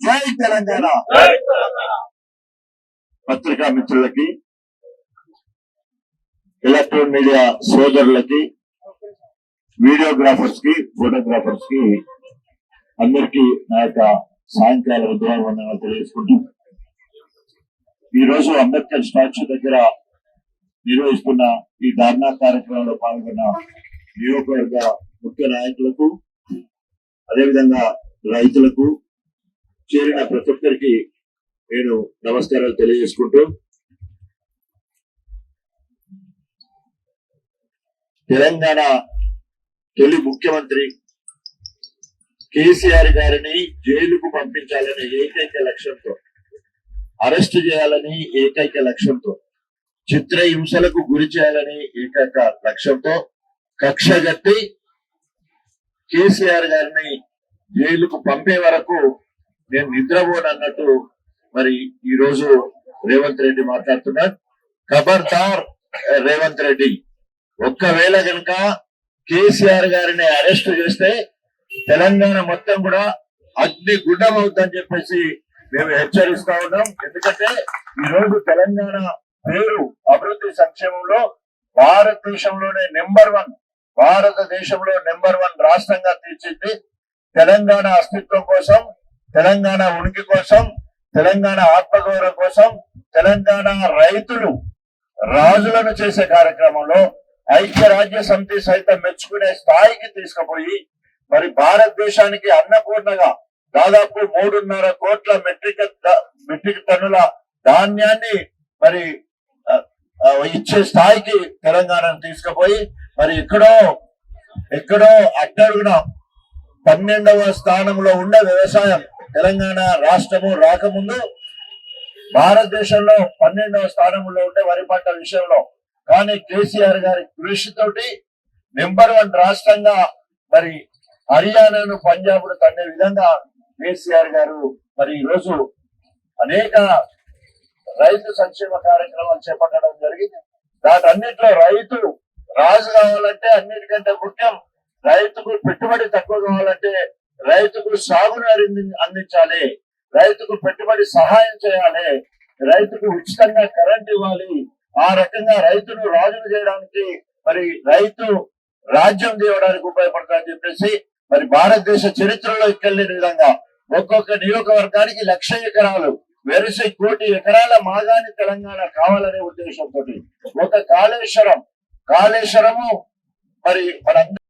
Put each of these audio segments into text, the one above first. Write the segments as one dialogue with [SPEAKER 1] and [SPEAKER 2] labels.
[SPEAKER 1] జై తెలంగాణ పత్రికా మిత్రులకి ఎలక్ట్రానిక్ మీడియా సోదరులకి వీడియోగ్రాఫర్స్కి ఫోటోగ్రాఫర్స్కి అందరికీ నా యొక్క సాయంకాల ఉద్యోగం తెలియజేసుకుంటూ ఈ రోజు అంబేద్కర్ స్టాచ్యూ దగ్గర నిర్వహిస్తున్న ఈ ధర్నా కార్యక్రమంలో పాల్గొన్న నియోజకవర్గ ముఖ్య నాయకులకు అదేవిధంగా రైతులకు చేరిన ప్రతి ఒక్కరికి నేను నమస్కారాలు తెలియజేసుకుంటూ తెలంగాణ తొలి ముఖ్యమంత్రి కేసీఆర్ గారిని జైలుకు పంపించాలనే ఏకైక లక్ష్యంతో అరెస్ట్ చేయాలని ఏకైక లక్ష్యంతో చిత్రహింసలకు గురి చేయాలని ఏకైక లక్ష్యంతో కక్షగట్టి కేసీఆర్ గారిని జైలుకు పంపే వరకు నేను నిద్రపోనన్నట్టు మరి ఈ రోజు రేవంత్ రెడ్డి మాట్లాడుతున్నారు. ఖబర్దార్ రేవంత్ రెడ్డి. ఒక్కవేళ కనుక కేసీఆర్ గారిని అరెస్ట్ చేస్తే తెలంగాణ మొత్తం కూడా అగ్ని గుండం అవుతుందని చెప్పేసి మేము హెచ్చరిస్తా ఉన్నాం. ఎందుకంటే ఈ రోజు తెలంగాణ పేరు అభివృద్ధి సంక్షేమంలో భారతదేశంలోనే నెంబర్ వన్ భారతదేశంలో నెంబర్ వన్ రాష్ట్రంగా తీర్చింది తెలంగాణ అస్తిత్వం కోసం తెలంగాణ ఉనికి కోసం తెలంగాణ ఆత్మగౌరవం కోసం తెలంగాణ రైతులు రాజులను చేసే కార్యక్రమంలో ఐక్యరాజ్య సమితి సైతం మెచ్చుకునే స్థాయికి తీసుకుపోయి మరి భారతదేశానికి అన్నపూర్ణగా దాదాపు మూడున్నర కోట్ల మెట్రిక్ మెట్రిక్ టన్నుల ధాన్యాన్ని మరి ఇచ్చే స్థాయికి తెలంగాణను తీసుకుపోయి మరి ఎక్కడో ఎక్కడో అట్టడుగున పన్నెండవ స్థానంలో ఉండే వ్యవసాయం తెలంగాణ రాష్ట్రము రాకముందు భారతదేశంలో పన్నెండవ స్థానంలో ఉండే వరి పంట విషయంలో. కానీ కేసీఆర్ గారి కృషితోటి నెంబర్ వన్ రాష్ట్రంగా మరి హర్యానాను పంజాబ్ను తన్నే విధంగా కేసీఆర్ గారు మరి ఈరోజు రోజు అనేక రైతు సంక్షేమ కార్యక్రమాలు చేపట్టడం జరిగింది. వాటన్నిటిలో రైతు రాజు కావాలంటే అన్నిటికంటే ముఖ్యం రైతుకు పెట్టుబడి తక్కువ కావాలంటే రైతుకు సాగునీరు అంది- అందించాలి. రైతుకు పెట్టుబడి సహాయం చేయాలి. రైతుకు ఉచితంగా కరెంట్ ఇవ్వాలి. ఆ రకంగా రైతును రాజును చేయడానికి మరి రైతు రాజ్యం తీయడానికి ఉపయోగపడతారని చెప్పేసి మరి భారతదేశ చరిత్రలో ఎక్కలేని విధంగా ఒక్కొక్క నియోజకవర్గానికి లక్ష ఎకరాలు వెరసి కోటి ఎకరాల మాగాని తెలంగాణ కావాలనే ఉద్దేశంతో ఒక కాళేశ్వరం కాళేశ్వరము మరి మనందరూ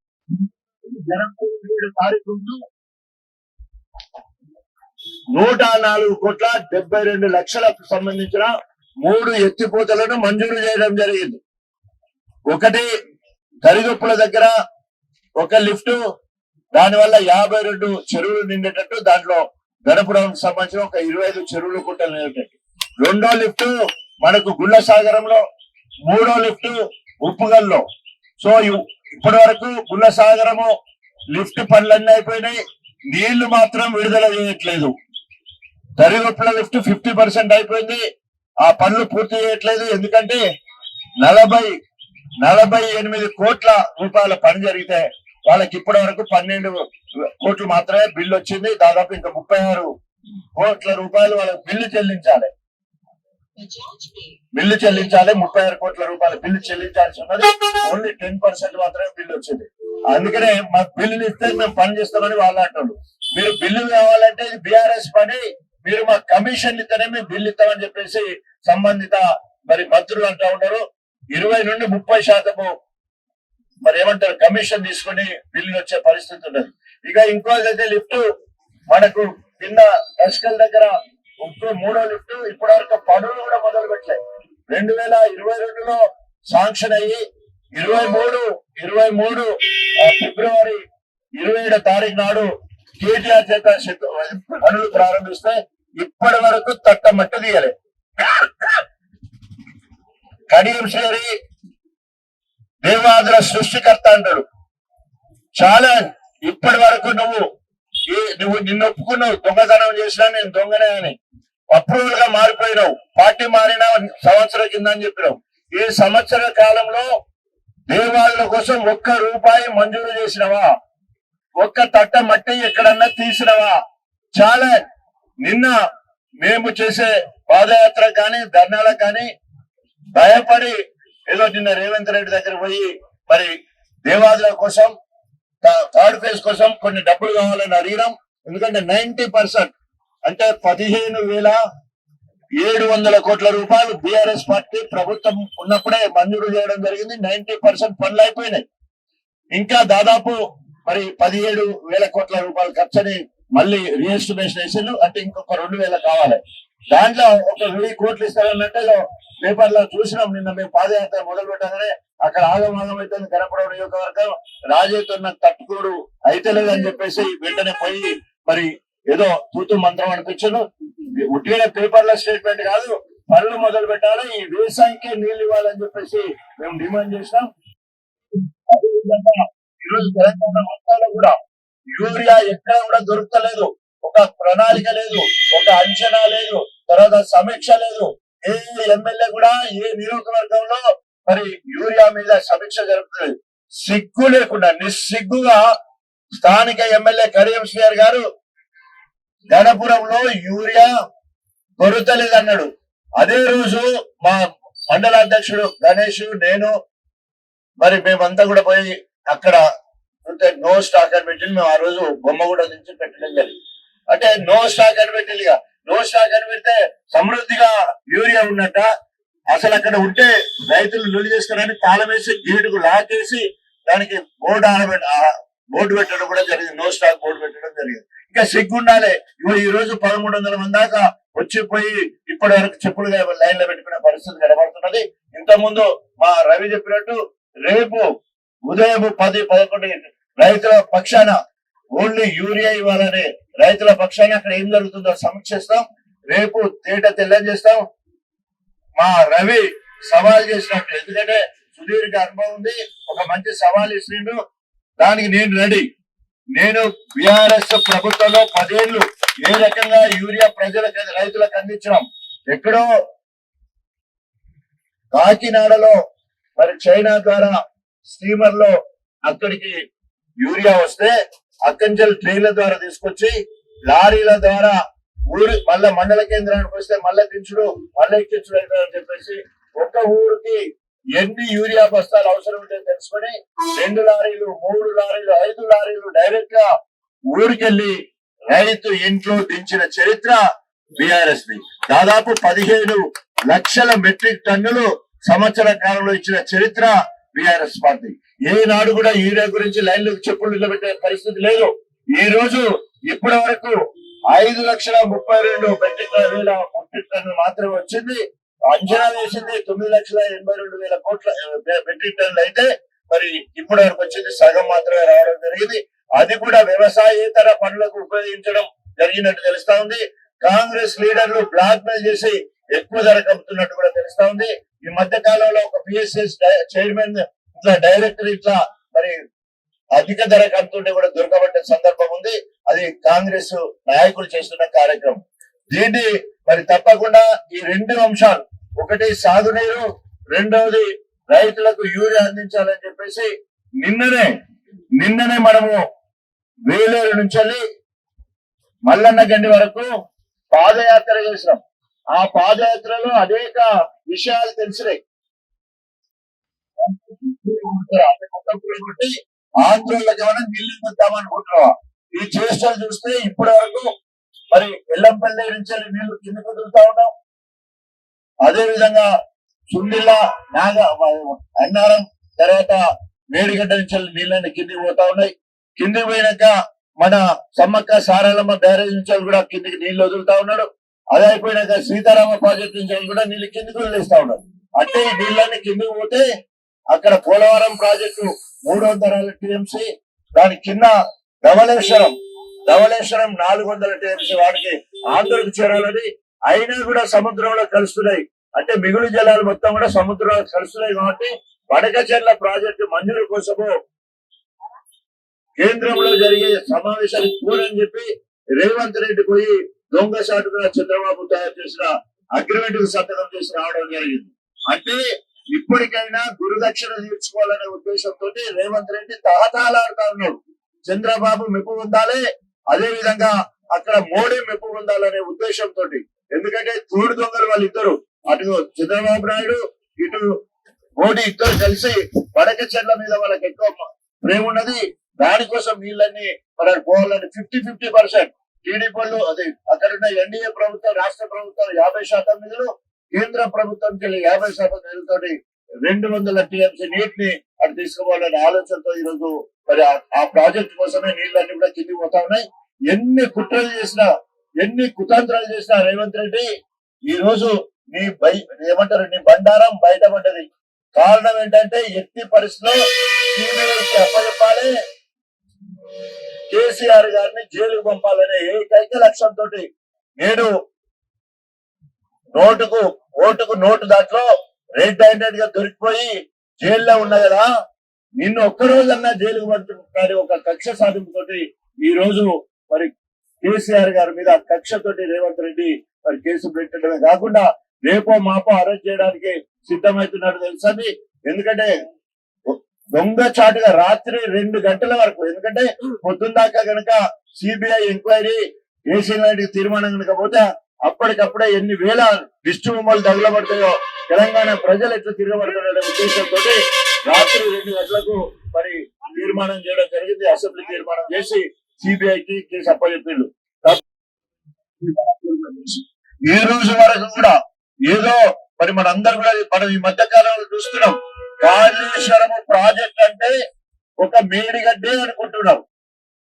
[SPEAKER 1] నూట నాలుగు కోట్ల డెబ్బై రెండు లక్షలకు సంబంధించిన మూడు ఎత్తిపోతలను మంజూరు చేయడం జరిగింది. ఒకటి దరిగొప్పుల దగ్గర ఒక లిఫ్ట్ దాని వల్ల యాభై రెండు చెరువులు నిండేటట్టు దాంట్లో గణపురం సంబంధించిన ఒక ఇరవై ఐదు చెరువులు కుట్టలు నిండేటట్టు. రెండో లిఫ్ట్ మనకు గుళ్ళ సాగరంలో మూడో లిఫ్ట్ ఉప్పుగల్లో. సో ఇప్పటి వరకు గుల్లసాగరము లిఫ్ట్ పనులన్నీ అయిపోయినాయి. నీళ్ళు మాత్రం విడుదల చేయట్లేదు. దరిగొప్పుల లిఫ్ట్ ఫిఫ్టీ పర్సెంట్ అయిపోయింది. ఆ పనులు పూర్తి చేయట్లేదు. ఎందుకంటే నలభై నలభై ఎనిమిది కోట్ల రూపాయల పని జరిగితే వాళ్ళకి ఇప్పటి వరకు పన్నెండు కోట్లు మాత్రమే బిల్లు వచ్చింది. దాదాపు ఇంకా ముప్పై ఆరు కోట్ల రూపాయలు వాళ్ళకి బిల్లు చెల్లించాలి. బిల్లు చెల్లించాలి ముప్పై ఆరు కోట్ల రూపాయల బిల్లు చెల్లించాల్సి ఉన్నది. ఓన్లీ టెన్ పర్సెంట్ మాత్రమే బిల్లు వచ్చింది. అందుకనే మాకు బిల్లులు ఇస్తే మేము పని చేస్తామని వాళ్ళు అంటారు మీరు బిల్లు కావాలంటే ఇది బీఆర్ఎస్ పని. మీరు మా కమిషన్ ఇస్తేనే మేము బిల్లు ఇస్తామని చెప్పేసి సంబంధిత మరి మంత్రులు అంటా ఉన్నారు. ఇరవై నుండి ముప్పై శాతము మరి ఏమంటారు కమిషన్ తీసుకుని బిల్లు వచ్చే పరిస్థితి ఉన్నది. ఇక ఇంకోదైతే లిఫ్ట్ మనకు కింద దర్శకల్ దగ్గర ముప్పై మూడో లిఫ్ట్ ఇప్పటి వరకు పనులు కూడా మొదలు పెట్టలేదు రెండు వేల ఇరవై రెండులో శాంక్షన్ అయ్యి ఇరవై మూడు ఇరవై మూడు ఆ, ఫిబ్రవరి ఇరవై ఏడో తారీఖు నాడు కేటీఆర్ చేత పనులు ప్రారంభిస్తే ఇప్పటి వరకు తట్టమట్టు తీయలే. కడియం శ్రీ దేవాదుల సృష్టికర్త అంటాడు చాలా ఇప్పటి వరకు నువ్వు నువ్వు నిన్ను ఒప్పుకున్నావు. దొంగతనం చేసినా నేను దొంగనే అని. అప్రూవల్గా మారిపోయినావు. పార్టీ మారిన సంవత్సరం కింద అని చెప్పినావు. ఈ సంవత్సర కాలంలో దేవాలయాల కోసం ఒక్క రూపాయి మంజూరు చేసినవా? ఒక్క తట్ట మట్టి ఎక్కడన్నా తీసినవా? చాలా నిన్న మేము చేసే పాదయాత్ర కానీ ధర్నాలకు కానీ భయపడి ఏదో నిన్న రేవంత్ రెడ్డి దగ్గర పోయి మరి దేవాదుల కోసం థర్డ్ ఫేజ్ కోసం కొన్ని డబ్బులు కావాలని అడిగినాం. ఎందుకంటే నైన్టీ పర్సెంట్ అంటే పదిహేను వేల ఏడు వందల కోట్ల రూపాయలు బీఆర్ఎస్ పార్టీ ప్రభుత్వం ఉన్నప్పుడే మంజూరు చేయడం జరిగింది. నైన్టీ పర్సెంట్ పనులు అయిపోయినాయి. ఇంకా దాదాపు మరి పదిహేడు వేల కోట్ల రూపాయలు ఖర్చుని మళ్ళీ రిజిస్ట్రేషన్ వేసిండు అంటే ఇంకొక రెండు వేల కావాలి. దాంట్లో ఒక వెయ్యి కోట్లు ఇస్తారన్నట్టు పేపర్లో చూసినాం. నిన్న మేము పాదయాత్ర మొదలు పెట్టగానే అక్కడ ఆగమాగం అయితే కనపడవ నియోజకవర్గం. రాజేతున్న తట్టుకోడు అయితే లేదని చెప్పేసి వెంటనే పోయి మరి ఏదో తూతు మంత్రం అనిపించను. ఉట్టిన పేపర్ల స్టేట్మెంట్ కాదు పనులు మొదలు పెట్టాలి ఈ వ్యవసాయంకే నీళ్ళు ఇవ్వాలని చెప్పేసి మేము డిమాండ్ చేసినాం. అదేవిధంగా ఈరోజు తెలంగాణ మొత్తంలో కూడా యూరియా ఎక్కడ కూడా దొరుకుతలేదు ఒక ప్రణాళిక లేదు ఒక అంచనా లేదు తర్వాత సమీక్ష లేదు. ఏ ఎమ్మెల్యే కూడా ఏ నియోజకవర్గంలో మరి యూరియా మీద సమీక్ష జరుగుతుంది సిగ్గు లేకుండా నిస్సిగ్గుగా స్థానిక ఎమ్మెల్యే కడియం గారు గణపురంలో యూరియా దొరుకుతలేదన్నాడు అదే రోజు మా మండల అధ్యక్షుడు గణేష్ నేను మరి మేమంతా కూడా పోయి అక్కడ అంటే నో స్టాక్ అని పెట్టి మేము ఆ రోజు బొమ్మ కూడా నుంచి పెట్టడం జరిగింది అంటే నో స్టాక్ అని పెట్టింది ఇక. నో స్టాక్ అని పెడితే సమృద్ధిగా యూరియా ఉన్నట్ట అసలు అక్కడ ఉంటే రైతులు లొలి చేస్తారని తాళం వేసి గేటుకు లాకేసి దానికి బోర్డు ఆడబెట్ట బోర్డు పెట్టడం కూడా జరిగింది. నో స్టాక్ బోర్డు పెట్టడం జరిగింది. ఇంకా సిగ్గుండాలి. ఇగో ఈ రోజు పదమూడు వందల మంది దాకా వచ్చిపోయి ఇప్పటి వరకు చెప్పులుగా లైన్లో పెట్టుకునే పరిస్థితి కనబడుతున్నది. ఇంతకుముందు మా రవి చెప్పినట్టు రేపు ఉదయం పది పదకొండు రైతుల పక్షాన ఓన్లీ యూరియా ఇవ్వాలని రైతుల పక్షాన అక్కడ ఏం జరుగుతుందో సమీక్షిస్తాం. రేపు తేట తెలియజేస్తాం మా రవి సవాల్ చేసినట్టు. ఎందుకంటే సుదీర్ఘ అనుభవం ఉంది. ఒక మంచి సవాల్ ఇస్తుండు. దానికి నేను రెడీ. నేను బిఆర్ఎస్ ప్రభుత్వంలో పదేళ్ళు ఏ రకంగా యూరియా ప్రజలకు రైతులకు అందించడం ఎక్కడో కాకినాడలో మరి చైనా ద్వారా స్టీమర్లో అక్కడికి యూరియా వస్తే అక్కంచెల్ ట్రైన్ల ద్వారా తీసుకొచ్చి లారీల ద్వారా ఊరి మళ్ళా మండల కేంద్రానికి వస్తే మళ్ళా దించుడు మళ్ళా ఎక్కించుడు అవుతుందని చెప్పేసి ఒక ఊరికి ఎన్ని యూరియా బస్తాలు అవసరం ఉంటే తెలుసుకొని రెండు లారీలు మూడు లారీలు ఐదు లారీలు డైరెక్ట్గా ఊరికెళ్ళి రైతు ఇంట్లో దించిన చరిత్ర బిఆర్ఎస్ ది. దాదాపు పదిహేను లక్షల మెట్రిక్ టన్నులు సంవత్సర కాలంలో ఇచ్చిన చరిత్ర బిఆర్ఎస్ పార్టీ. ఏనాడు కూడా యూరియా గురించి లైన్లకు చెప్పులు నిలబెట్టే పరిస్థితి లేదు. ఈ రోజు ఇప్పటి వరకు ఐదు లక్షల ముప్పై రెండు మెట్రిక్ వేల మెట్రిక్ టన్ను మాత్రమే వచ్చింది. అంచనా వేసింది తొమ్మిది లక్షల ఎనభై రెండు వేల కోట్ల మెట్రిక్ టన్నులు అయితే మరి ఇప్పుడు వరకు వచ్చింది. సగం మాత్రమే రావడం జరిగింది. అది కూడా వ్యవసాయేతర పనులకు ఉపయోగించడం జరిగినట్టు తెలుస్తా ఉంది. కాంగ్రెస్ లీడర్లు బ్లాక్ మెయిల్ చేసి ఎక్కువ ధర కమ్ముతున్నట్టు కూడా తెలుస్తా ఉంది. ఈ మధ్య కాలంలో ఒక పిఎస్ఎస్ చైర్మన్ ఇట్లా డైరెక్టర్ ఇట్లా మరి అధిక ధర కడుతుంటే కూడా దొరకబట్టే సందర్భం ఉంది. అది కాంగ్రెస్ నాయకులు చేస్తున్న కార్యక్రమం. దీన్ని మరి తప్పకుండా ఈ రెండు అంశాలు ఒకటి సాగునీరు రెండవది రైతులకు యూరియా అందించాలని చెప్పేసి నిన్ననే నిన్ననే మనము వేలేరు నుంచి మల్లన్న గండి వరకు పాదయాత్ర చేసినాం. ఆ పాదయాత్రలో అనేక విషయాలు తెలిసినాయి. ఆంధ్రులకు ఏమైనా నీళ్ళు ఇద్దామనుకుంటున్నావా ఈ చేష్టలు చూస్తే ఇప్పటి వరకు మరి ఎల్లంపల్లి నుంచి నీళ్ళు కింద వదులుతా ఉన్నాం. అదే విధంగా సుండిల్లా నాగ అన్నారం తర్వాత మేడిగడ్డ నుంచి నీళ్ళని కిందికి పోతా ఉన్నాయి. కిందికి పోయినాక మన సమ్మక్క సారాలమ్మ బ్యారేజ్ నుంచి కూడా కిందికి నీళ్ళు వదులుతా ఉన్నాడు. అది అయిపోయినాక సీతారామ ప్రాజెక్ట్ నుంచి కూడా నీళ్ళు కిందికి వదిలేస్తా ఉన్నాడు. అంటే ఈ నీళ్ళని కిందికి పోతే అక్కడ పోలవరం ప్రాజెక్టు మూడు వందల టీఎంసీ దాని కింద ధవళేశ్వరం ధవళేశ్వరం నాలుగు వందల టీఎంసీ వాటికి ఆంధ్రకు చేరాలని అయినా కూడా సముద్రంలో కలుస్తున్నాయి. అంటే మిగులు జలాలు మొత్తం కూడా సముద్రంలో కలుస్తున్నాయి కాబట్టి వడకచెర్ల ప్రాజెక్టు మంజూరు కోసము కేంద్రంలో జరిగే సమావేశానికి కూరని చెప్పి రేవంత్ రెడ్డి పోయి దొంగ చంద్రబాబు తయారు చేసిన అగ్రిమెంట్ సంతకం చేసి రావడం జరిగింది. అంటే ఇప్పటికైనా గురుదక్షిణ తీర్చుకోవాలనే ఉద్దేశంతో రేవంత్ రెడ్డి తహతాలాడుతా ఉన్నాడు. చంద్రబాబు మెప్పు ఉండాలి అదే విధంగా అక్కడ మోడీ మెప్పు ఉండాలనే ఉద్దేశంతో ఎందుకంటే తూడు దొంగలు వాళ్ళిద్దరు. అటు చంద్రబాబు నాయుడు ఇటు మోడీ ఇద్దరు కలిసి వడక చెట్ల మీద వాళ్ళకి ఎక్కువ ప్రేమ ఉన్నది. దానికోసం వీళ్ళని మనకు పోవాలని ఫిఫ్టీ ఫిఫ్టీ పర్సెంట్. టీడీపీ వాళ్ళు అదే అక్కడ ఉన్న ఎన్డీఏ ప్రభుత్వం రాష్ట్ర ప్రభుత్వం యాభై శాతం నిధులు కేంద్ర ప్రభుత్వం కెళ్ళి యాభై శాతం నీళ్ళతో రెండు వందల టీఎంసీ నీటిని అటు తీసుకోవాలనే ఆలోచనతో ఈ రోజు మరి ఆ- ప్రాజెక్ట్ కోసమే నీళ్ళన్నీ కూడా కిందికి పోతా ఉన్నాయి. ఎన్ని కుట్రలు చేసినా ఎన్ని కుతంత్రాలు చేసినా రేవంత్ రెడ్డి ఈ రోజు నీ బై ఏమంటారు నీ బండారం బయటపడ్డది కారణం ఏంటంటే ఎట్టి పరిస్థితిలో సీనియర్కి అప్పచెప్పాలి. కేసీఆర్ గారిని జైలుకు పంపాలనే ఏకైక లక్ష్యంతో నేడు నోటుకు ఓటుకు నోటు దాంట్లో రెడ్ హ్యాండెడ్గా దొరికిపోయి జైల్లో ఉన్నా కదా నిన్ను ఒక్కరోజన్నా జైలుకు పడుతున్నారు ఒక కక్ష సాధింపుతోటి ఈ రోజు మరి కేసీఆర్ గారి మీద కక్షతోటి రేవంత్ రెడ్డి మరి కేసు పెట్టడమే కాకుండా రేపో మాపో అరెస్ట్ చేయడానికి సిద్ధమవుతున్నాడు తెలుసండి ఎందుకంటే దొంగ చాటుగా రాత్రి రెండు గంటల వరకు ఎందుకంటే పొద్దున్న దాకా గనక సిబిఐ ఎంక్వైరీ కేసీఆర్ తీర్మానం కనుక పోతే అప్పటికప్పుడే ఎన్ని వేల దిష్టి బొమ్మలు తగలబడతాయో తెలంగాణ ప్రజలు ఎట్లా తిరగబడతారనే ఉద్దేశంతో రాత్రి రెండు గంటలకు మరి తీర్మానం చేయడం జరిగింది. అసెంబ్లీ తీర్మానం చేసి సిబిఐకి కేసు అప్పచెప్పిండు ఈ రోజు వరకు కూడా ఏదో మరి మనందరం కూడా మనం ఈ మధ్య కాలంలో చూస్తున్నాం. కాళేశ్వరం ప్రాజెక్ట్ అంటే ఒక మేడిగడ్డే అనుకుంటున్నాం.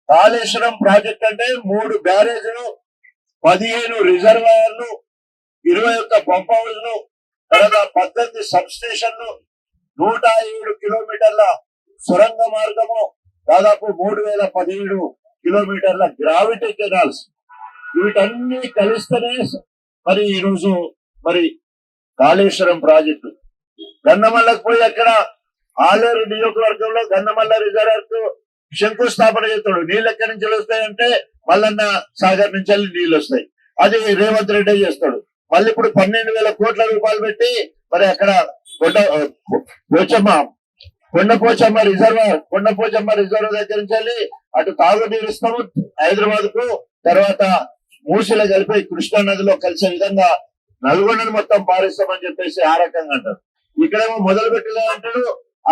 [SPEAKER 1] కాళేశ్వరం ప్రాజెక్ట్ అంటే మూడు బ్యారేజ్లు పదిహేను రిజర్వాయర్లు ఇరవై ఒక్క పంప్ హౌజ్లు తర్వాత పద్దెనిమిది సబ్ స్టేషన్లు నూట ఏడు కిలోమీటర్ల సొరంగ మార్గము దాదాపు మూడు వేల పదిహేడు కిలోమీటర్ల గ్రావిటీ కెనాల్స్ వీటన్ని కలిస్తేనే మరి ఈ రోజు మరి కాళేశ్వరం ప్రాజెక్టు. గన్నమల్లకు పోయి అక్కడ ఆలేరు నియోజకవర్గంలో గన్నమల్ల రిజర్వర్కు శంకుస్థాపన చేస్తాడు. నీళ్ళు ఎక్కడి నుంచి వస్తాయంటే మల్లన్న సాగర్ నుంచి వెళ్ళి నీళ్ళు వస్తాయి. అది రేవంత్ రెడ్డి చేస్తాడు. మళ్ళీ ఇప్పుడు పన్నెండు వేల కోట్ల రూపాయలు పెట్టి మరి అక్కడ కొండ పోచమ్మ కొండ పోచమ్మ రిజర్వ్ కొండ పోచమ్మ రిజర్వ్ దగ్గర నుంచి వెళ్ళి అటు తాగునీరు ఇస్తాము. హైదరాబాద్కు తర్వాత మూసిలో కలిపి కృష్ణా నదిలో కలిసే విధంగా నల్గొండను మొత్తం పారిస్తామని చెప్పేసి ఆ రకంగా అంటారు. ఇక్కడేమో మొదలు పెట్టలే అంటాడు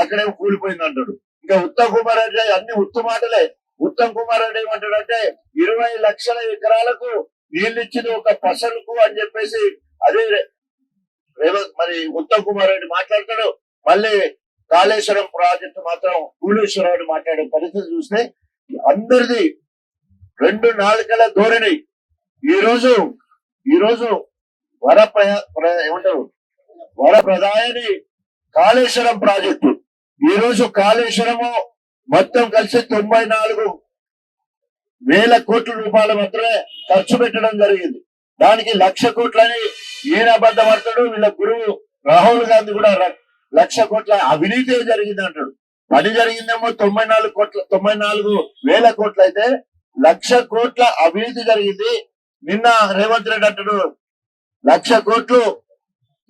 [SPEAKER 1] అక్కడేమో కూలిపోయింది అంటాడు. ఇంకా ఉత్తమ్ కుమార్ రెడ్డి అన్ని ఉత్తు మాటలే ఉత్తమ్ కుమార్ రెడ్డి ఏమంటాడంటే ఇరవై లక్షల ఎకరాలకు నీళ్ళు ఇచ్చింది ఒక పసలుకు అని చెప్పేసి అదే రేవంత్ మరి ఉత్తమ్ కుమార్ రెడ్డి మాట్లాడతాడు. మళ్ళీ కాళేశ్వరం ప్రాజెక్టు మాత్రం కూలేశ్వరరావు మాట్లాడే పరిస్థితి చూస్తే అందరిది రెండు నాలుకల ధోరణి. ఈ రోజు ఈ రోజు వర ప్రయ- ప్ర- ఏమంటారు? వర ప్రదాయని కాళేశ్వరం ప్రాజెక్టు. ఈ రోజు కాళేశ్వరము మొత్తం కలిసి తొంభై నాలుగు వేల కోట్ల రూపాయలు మాత్రమే ఖర్చు పెట్టడం జరిగింది. దానికి లక్ష కోట్లని ఈయన అబద్ధపడతాడు వీళ్ళ గురువు రాహుల్ గాంధీ కూడా లక్ష కోట్ల అవినీతి జరిగింది అంటాడు. పని జరిగిందేమో తొంభై నాలుగు కోట్ల తొంభై నాలుగు వేల కోట్లు అయితే లక్ష కోట్ల అవినీతి జరిగింది. నిన్న రేవంత్ రెడ్డి అంటాడు లక్ష కోట్లు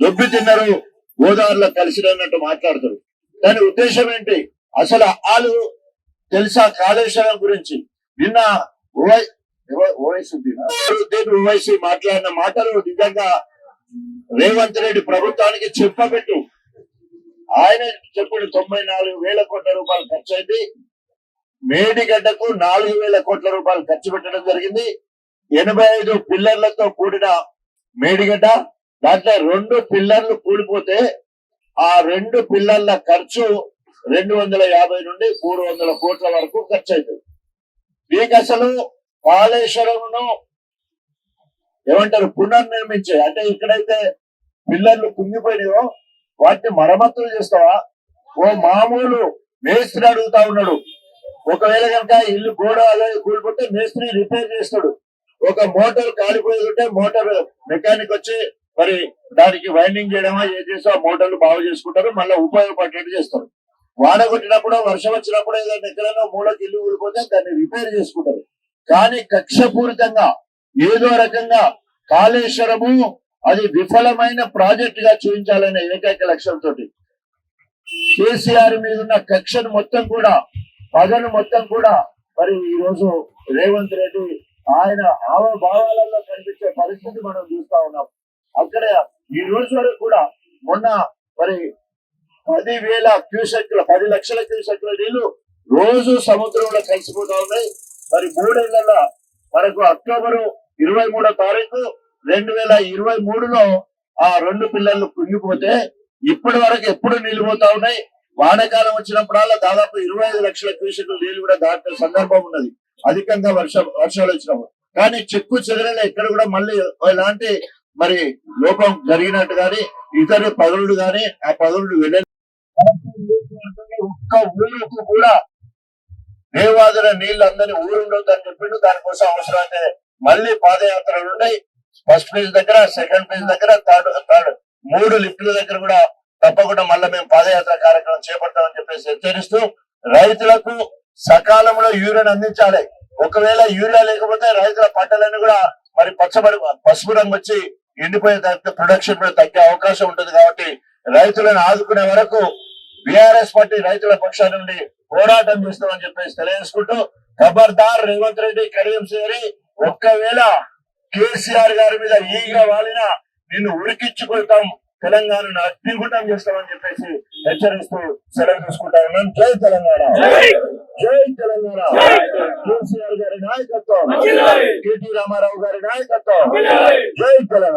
[SPEAKER 1] దొబ్బి తిన్నారు గోదావరిలో కలిసిరన్నట్టు మాట్లాడతారు దాని ఉద్దేశం ఏంటి? అసలు వాళ్ళు తెలుసా కాళేశ్వరం గురించి? నిన్న ఓవై ఓవైసీ? మాట్లాడిన మాటలు నిజంగా రేవంత్ రెడ్డి ప్రభుత్వానికి చెప్పబెట్టు. ఆయన చెప్పిన తొంభై నాలుగు వేల కోట్ల రూపాయలు ఖర్చు అయింది. మేడిగడ్డకు నాలుగు వేల కోట్ల రూపాయలు ఖర్చు పెట్టడం జరిగింది. ఎనభై ఐదు పిల్లర్లతో కూడిన మేడిగడ్డ దాంట్లో రెండు పిల్లర్లు కూలిపోతే ఆ రెండు పిల్లల ఖర్చు రెండు వందల యాభై నుండి మూడు వందల కోట్ల వరకు ఖర్చు అవుతుంది మీకు అసలు కాళేశ్వరంను ఏమంటారు పునర్నిర్మించే అంటే ఇక్కడైతే పిల్లర్లు కుంగిపోయినాయో వాటిని మరమ్మతులు చేస్తావా? ఓ మామూలు మేస్త్రి అడుగుతా ఉన్నాడు. ఒకవేళ కనుక ఇల్లు గోడ అలాగే కూలిపోతే మేస్త్రి రిపేర్ చేస్తాడు. ఒక మోటార్ కాలిపోయి ఉంటే మోటార్ మెకానిక్ వచ్చి మరి దానికి వైండింగ్ చేయడమా ఏం చేస్తే ఆ మోటార్లు బాగు చేసుకుంటారు మళ్ళీ ఉపయోగపడేట్టు చేస్తారు. వాన కొట్టినప్పుడు వర్షం వచ్చినప్పుడు ఏదైనా ఎక్కడైనా మూలకి ఇల్లు కూలిపోతే దాన్ని రిపేర్ చేసుకుంటారు. కానీ కక్షపూరితంగా ఏదో రకంగా కాళేశ్వరము అది విఫలమైన ప్రాజెక్ట్గా చూపించాలనే ఏకైక లక్ష్యంతో కేసీఆర్ మీద ఉన్న కక్షను మొత్తం కూడా పగను మొత్తం కూడా మరి ఈ రోజు రేవంత్ రెడ్డి ఆయన హావభావాలలో కనిపించే పరిస్థితి మనం చూస్తా ఉన్నాం. అక్కడ ఈ రోజు వరకు కూడా మొన్న మరి పది వేల క్యూసెక్ల పది లక్షల క్యూసెక్ల నీళ్ళు రోజు సముద్రంలో కలిసిపోతా ఉన్నాయి. మరి మూడేళ్ళ మనకు అక్టోబర్ ఇరవై మూడో తారీఖు రెండు వేల ఇరవై మూడులో ఆ రెండు పిల్లలు కుంగిపోతే ఇప్పటి వరకు ఎప్పుడు నీళ్ళు పోతా ఉన్నాయి? వానాకాలం వచ్చినప్పుడల్లా దాదాపు ఇరవై ఐదు లక్షల క్యూసెక్ల నీళ్ళు కూడా దాటిన సందర్భం ఉన్నది. అధికంగా వర్ష వర్షాలు వచ్చినప్పుడు. కానీ చెక్కు చెదరలు ఎక్కడ కూడా మళ్ళీ ఎలాంటి మరి లోపం జరిగినట్టు గాని ఇతర పదవులు గాని ఆ పదవులు వెళ్ళ ఒక్క ఊరుకు కూడా దేవాదుల నీళ్ళు అందరి ఊరు ఉండొద్దు అని చెప్పిండు. దానికోసం అవసరం అయితే మళ్ళీ పాదయాత్రలు ఉన్నాయి. ఫస్ట్ ఫేజ్ దగ్గర సెకండ్ ఫేజ్ దగ్గర థర్డ్ థర్డ్ మూడు లిఫ్ట్ల దగ్గర కూడా తప్పకుండా మళ్ళీ మేము పాదయాత్ర కార్యక్రమం చేపడతామని చెప్పేసి హెచ్చరిస్తూ రైతులకు సకాలంలో యూరియన్ అందించాలి. ఒకవేళ యూరియా లేకపోతే రైతుల పంటలన్నీ కూడా మరి పచ్చబడి పసుపు రంగు వచ్చి ఎండిపోయే ప్రొడక్షన్ కూడా తగ్గే అవకాశం ఉంటుంది కాబట్టి రైతులను ఆదుకునే వరకు బీఆర్ఎస్ పార్టీ రైతుల పక్షాన నుండి పోరాటం చేస్తామని చెప్పేసి తెలియజేసుకుంటూ ఖబర్దార్ రేవంత్ రెడ్డి సేరి ఒక్కవేళ కేసీఆర్ గారి మీద ఈగ వాలిన నిన్ను ఉరికించుకుంటాం తెలంగాణను అగ్నిగుండం చేస్తామని చెప్పేసి హెచ్చరిస్తూ సెలవు తీసుకుంటా ఉన్నాం. జై తెలంగాణ. జై. తెలంగాణ. కేసీఆర్ గారి నాయకత్వం. కేటీ రామారావు గారి నాయకత్వం. జై తెలంగాణ.